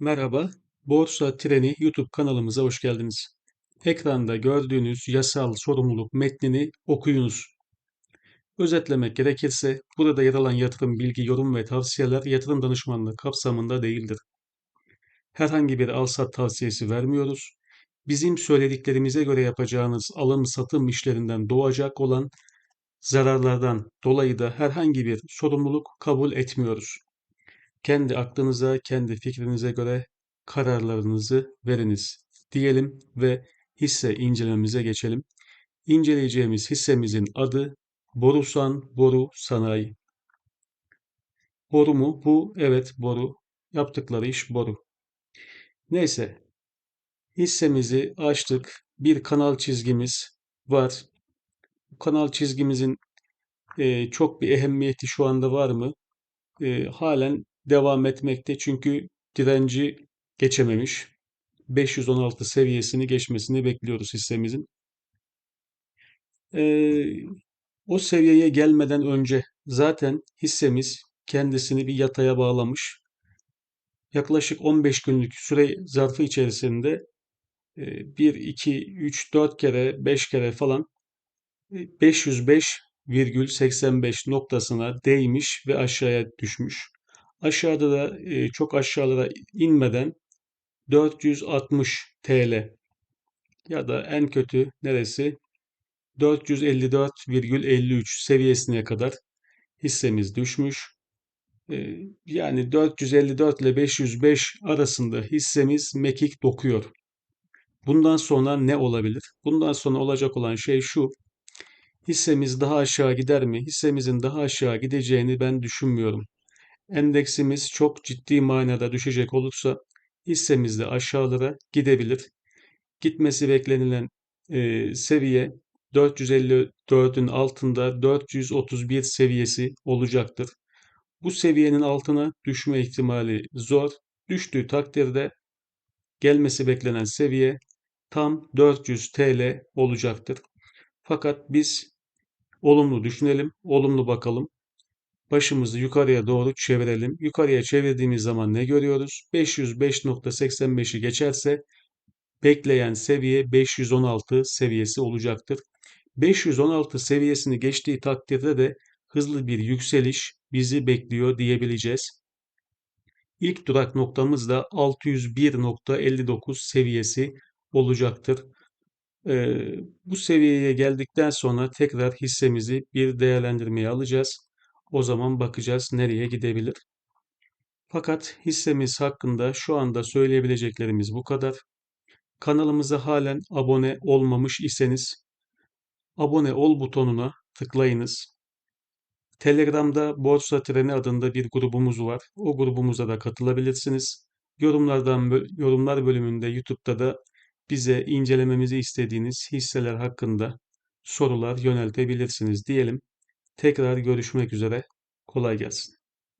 Merhaba, Borsa Treni YouTube kanalımıza hoş geldiniz. Ekranda gördüğünüz yasal sorumluluk metnini okuyunuz. Özetlemek gerekirse, burada yer alan yatırım bilgi, yorum ve tavsiyeler yatırım danışmanlığı kapsamında değildir. Herhangi bir al-sat tavsiyesi vermiyoruz. Bizim söylediklerimize göre yapacağınız alım-satım işlerinden doğacak olan zararlardan dolayı da herhangi bir sorumluluk kabul etmiyoruz. Kendi aklınıza, kendi fikrinize göre kararlarınızı veriniz diyelim ve hisse incelememize geçelim. İnceleyeceğimiz hissemizin adı Borusan Boru Sanayi. Boru mu? Bu evet boru. Yaptıkları iş boru. Neyse hissemizi açtık. Bir kanal çizgimiz var. Bu kanal çizgimizin e, çok bir ehemmiyeti şu anda var mı? E, halen devam etmekte çünkü direnci geçememiş. 516 seviyesini geçmesini bekliyoruz hissemizin. Ee, o seviyeye gelmeden önce zaten hissemiz kendisini bir yataya bağlamış. Yaklaşık 15 günlük süre zarfı içerisinde 1, 2, 3, 4 kere, 5 kere falan 505,85 noktasına değmiş ve aşağıya düşmüş. Aşağıda da e, çok aşağılara inmeden 460 TL ya da en kötü neresi 454,53 seviyesine kadar hissemiz düşmüş. E, yani 454 ile 505 arasında hissemiz mekik dokuyor. Bundan sonra ne olabilir? Bundan sonra olacak olan şey şu. Hissemiz daha aşağı gider mi? Hissemizin daha aşağı gideceğini ben düşünmüyorum. Endeksimiz çok ciddi manada düşecek olursa hissemiz de aşağılara gidebilir. Gitmesi beklenilen e, seviye 454'ün altında 431 seviyesi olacaktır. Bu seviyenin altına düşme ihtimali zor. Düştüğü takdirde gelmesi beklenen seviye tam 400 TL olacaktır. Fakat biz olumlu düşünelim, olumlu bakalım. Başımızı yukarıya doğru çevirelim. Yukarıya çevirdiğimiz zaman ne görüyoruz? 505.85'i geçerse bekleyen seviye 516 seviyesi olacaktır. 516 seviyesini geçtiği takdirde de hızlı bir yükseliş bizi bekliyor diyebileceğiz. İlk durak noktamız da 601.59 seviyesi olacaktır. Ee, bu seviyeye geldikten sonra tekrar hissemizi bir değerlendirmeye alacağız. O zaman bakacağız nereye gidebilir. Fakat hissemiz hakkında şu anda söyleyebileceklerimiz bu kadar. Kanalımıza halen abone olmamış iseniz abone ol butonuna tıklayınız. Telegram'da Borsa Treni adında bir grubumuz var. O grubumuza da katılabilirsiniz. Yorumlardan yorumlar bölümünde YouTube'da da bize incelememizi istediğiniz hisseler hakkında sorular yöneltebilirsiniz diyelim. Tekrar görüşmek üzere. Kolay gelsin.